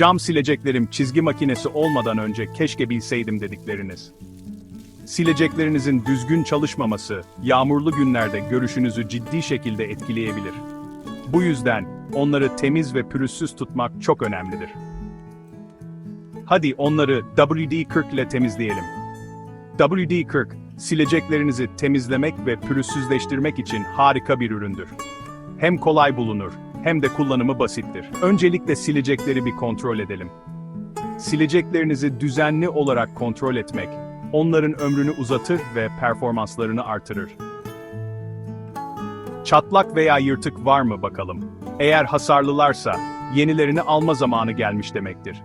Cam sileceklerim çizgi makinesi olmadan önce keşke bilseydim dedikleriniz. Sileceklerinizin düzgün çalışmaması, yağmurlu günlerde görüşünüzü ciddi şekilde etkileyebilir. Bu yüzden onları temiz ve pürüzsüz tutmak çok önemlidir. Hadi onları WD-40 ile temizleyelim. WD-40, sileceklerinizi temizlemek ve pürüzsüzleştirmek için harika bir üründür. Hem kolay bulunur, hem de kullanımı basittir. Öncelikle silecekleri bir kontrol edelim. Sileceklerinizi düzenli olarak kontrol etmek, onların ömrünü uzatır ve performanslarını artırır. Çatlak veya yırtık var mı bakalım? Eğer hasarlılarsa, yenilerini alma zamanı gelmiş demektir.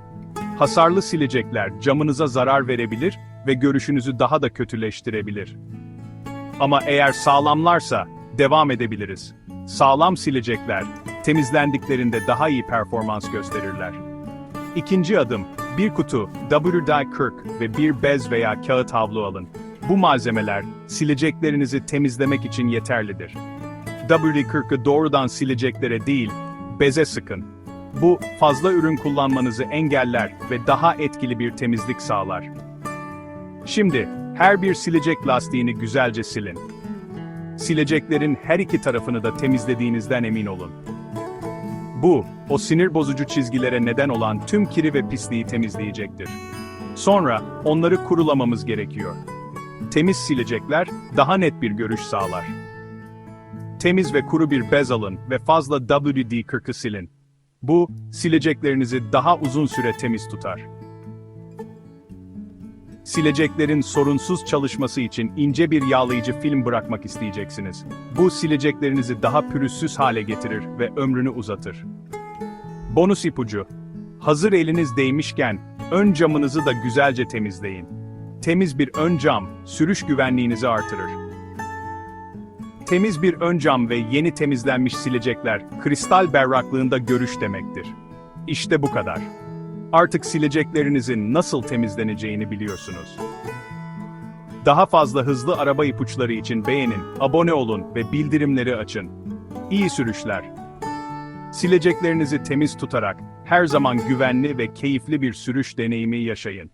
Hasarlı silecekler camınıza zarar verebilir ve görüşünüzü daha da kötüleştirebilir. Ama eğer sağlamlarsa, devam edebiliriz. Sağlam silecekler, temizlendiklerinde daha iyi performans gösterirler. İkinci adım, bir kutu WD-40 ve bir bez veya kağıt havlu alın. Bu malzemeler, sileceklerinizi temizlemek için yeterlidir. WD-40'ı doğrudan sileceklere değil, beze sıkın. Bu, fazla ürün kullanmanızı engeller ve daha etkili bir temizlik sağlar. Şimdi, her bir silecek lastiğini güzelce silin. Sileceklerin her iki tarafını da temizlediğinizden emin olun. Bu, o sinir bozucu çizgilere neden olan tüm kiri ve pisliği temizleyecektir. Sonra, onları kurulamamız gerekiyor. Temiz silecekler, daha net bir görüş sağlar. Temiz ve kuru bir bez alın ve fazla WD-40'ı silin. Bu, sileceklerinizi daha uzun süre temiz tutar. Sileceklerin sorunsuz çalışması için ince bir yağlayıcı film bırakmak isteyeceksiniz. Bu sileceklerinizi daha pürüzsüz hale getirir ve ömrünü uzatır. Bonus ipucu. Hazır eliniz değmişken, ön camınızı da güzelce temizleyin. Temiz bir ön cam, sürüş güvenliğinizi artırır. Temiz bir ön cam ve yeni temizlenmiş silecekler, kristal berraklığında görüş demektir. İşte bu kadar. Artık sileceklerinizin nasıl temizleneceğini biliyorsunuz. Daha fazla hızlı araba ipuçları için beğenin, abone olun ve bildirimleri açın. İyi sürüşler. Sileceklerinizi temiz tutarak her zaman güvenli ve keyifli bir sürüş deneyimi yaşayın.